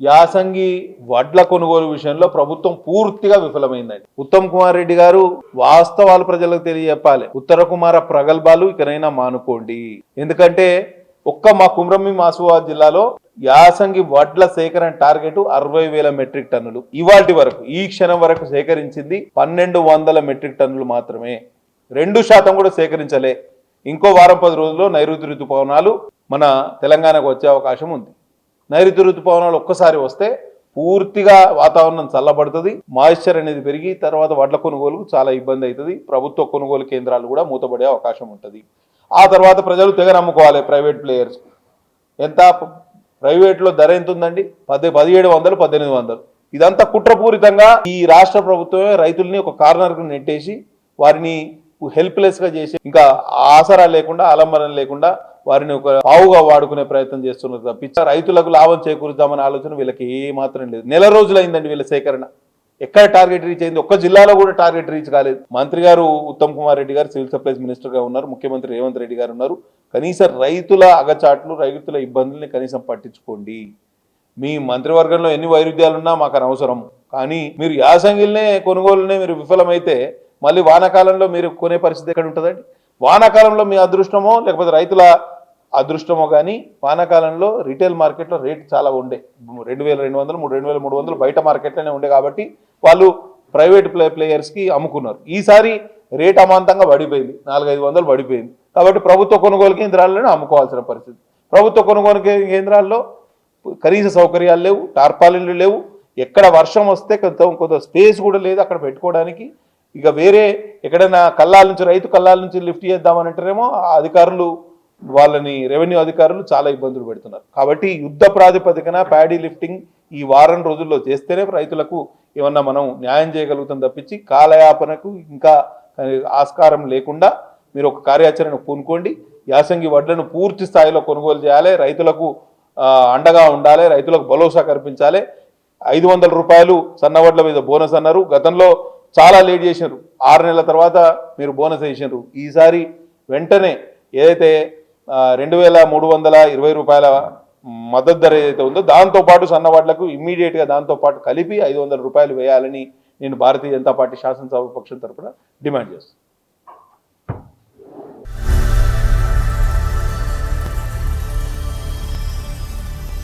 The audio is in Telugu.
యాసంగి వడ్ల కొనుగోలు విషయంలో ప్రభుత్వం పూర్తిగా విఫలమైందండి. ఉత్తమ్ కుమార్ రెడ్డి గారు వాస్తవాలు ప్రజలకు తెలియజెప్పాలి. ఉత్తర కుమార ప్రగల్భాలు ఇకనైనా మానుకోండి. ఎందుకంటే ఒక్క మా కుమ్రమ్మి మాసువాద్ జిల్లాలో యాసంగి వడ్ల సేకరణ టార్గెట్ అరవై వేల మెట్రిక్ టన్నులు. ఇవాటి వరకు ఈ క్షణం వరకు సేకరించింది పన్నెండు వందల మెట్రిక్ టన్నులు మాత్రమే. రెండు శాతం కూడా సేకరించలే. ఇంకో వారం పది రోజుల్లో నైరుతి ఋతుపవనాలు మన తెలంగాణకు వచ్చే అవకాశం ఉంది. నైరుతి ఋతుపవనాలు ఒక్కసారి వస్తే పూర్తిగా వాతావరణం చల్లబడుతుంది. మాయిశ్చర్ అనేది పెరిగి తర్వాత వడ్ల కొనుగోలు చాలా ఇబ్బంది అవుతుంది. ప్రభుత్వ కొనుగోలు కేంద్రాలు కూడా మూతపడే అవకాశం ఉంటుంది. ఆ తర్వాత ప్రజలు తెగ నమ్ముకోవాలి ప్రైవేట్ ప్లేయర్స్. ఎంత? ప్రైవేట్లో ధర ఎంత ఉందండి? పది పదిహేడు వందలు పద్దెనిమిది వందలు. ఇదంతా కుట్రపూరితంగా ఈ రాష్ట్ర ప్రభుత్వమే రైతుల్ని ఒక కార్నర్కు నెట్టేసి వారిని హెల్ప్లెస్గా చేసి ఇంకా ఆసరా లేకుండా ఆలంబనం లేకుండా వారిని ఒక పావుగా వాడుకునే ప్రయత్నం చేస్తున్నారు తప్పించి రైతులకు లాభం చేకూరుద్దామనే ఆలోచన వీళ్ళకి ఏ మాత్రం లేదు. నెల రోజులైందండి వీళ్ళ సేకరణ. ఎక్కడ టార్గెట్ రీచ్ అయింది? ఒక్క జిల్లాలో కూడా టార్గెట్ రీచ్ కాలేదు. మంత్రి గారు ఉత్తమ్ కుమార్ రెడ్డి గారు సివిల్ సప్లైస్ మినిస్టర్గా ఉన్నారు. ముఖ్యమంత్రి రేవంత్ రెడ్డి గారు ఉన్నారు. కనీసం రైతుల అగచాట్లు రైతుల ఇబ్బందుల్ని కనీసం పట్టించుకోండి. మీ మంత్రివర్గంలో ఎన్ని వైరుధ్యాలు ఉన్నా మాకు అనవసరం కానీ మీరు యాసంగిల్నే కొనుగోలునే మీరు విఫలమైతే మళ్ళీ వానాకాలంలో మీరు కొనే పరిస్థితి ఎక్కడ ఉంటుందండి? వానాకాలంలో మీ అదృష్టమో లేకపోతే రైతుల అదృష్టమో కానీ వానాకాలంలో రీటైల్ మార్కెట్లో రేట్ చాలా ఉండే. రెండు వేల రెండు వందలు మూడు రెండు వేల మూడు వందలు బయట మార్కెట్లోనే ఉండే కాబట్టి వాళ్ళు ప్రైవేట్ ప్లే ప్లేయర్స్కి అమ్ముకున్నారు. ఈసారి రేట్ అమాంతంగా పడిపోయింది. నాలుగైదు వందలు పడిపోయింది. కాబట్టి ప్రభుత్వ కొనుగోలు కేంద్రాల్లోనే అమ్ముకోవాల్సిన పరిస్థితి. ప్రభుత్వ కొనుగోలు కేంద్రాల్లో కనీస సౌకర్యాలు లేవు టార్పాలిన్లు లేవు. ఎక్కడ వర్షం వస్తే కొంత కొంత స్పేస్ కూడా లేదు అక్కడ పెట్టుకోవడానికి. ఇక వేరే ఎక్కడైనా కల్లాల నుంచి రైతు కల్లాల నుంచి లిఫ్ట్ చేద్దామని అంటారేమో అధికారులు వాళ్ళని రెవెన్యూ అధికారులు చాలా ఇబ్బందులు పెడుతున్నారు. కాబట్టి యుద్ధ ప్రాతిపదికన ప్యాడీ లిఫ్టింగ్ ఈ వారం రోజుల్లో చేస్తేనే రైతులకు ఏమన్నా మనం న్యాయం చేయగలుగుతాం తప్పించి కాలయాపనకు ఇంకా ఆస్కారం లేకుండా మీరు ఒక కార్యాచరణ పూనుకోండి. యాసంగి వడ్లను పూర్తి స్థాయిలో కొనుగోలు చేయాలి. రైతులకు అండగా ఉండాలి. రైతులకు భరోసా కల్పించాలి. ఐదు వందల రూపాయలు సన్నవడ్ల మీద బోనస్ అన్నారు. గతంలో చాలా లేట్ చేసినారు. ఆరు నెలల తర్వాత మీరు బోనస్ వేసినారు. ఈసారి వెంటనే ఏదైతే రెండు వేల మూడు వందల ఇరవై రూపాయల మద్దతు ధర ఏదైతే ఉందో దాంతోపాటు సన్నవాడ్లకు ఇమ్మీడియట్గా దాంతోపాటు కలిపి ఐదు వందల రూపాయలు వేయాలని నేను భారతీయ జనతా పార్టీ శాసనసభ పక్షం తరపున డిమాండ్ చేస్తాను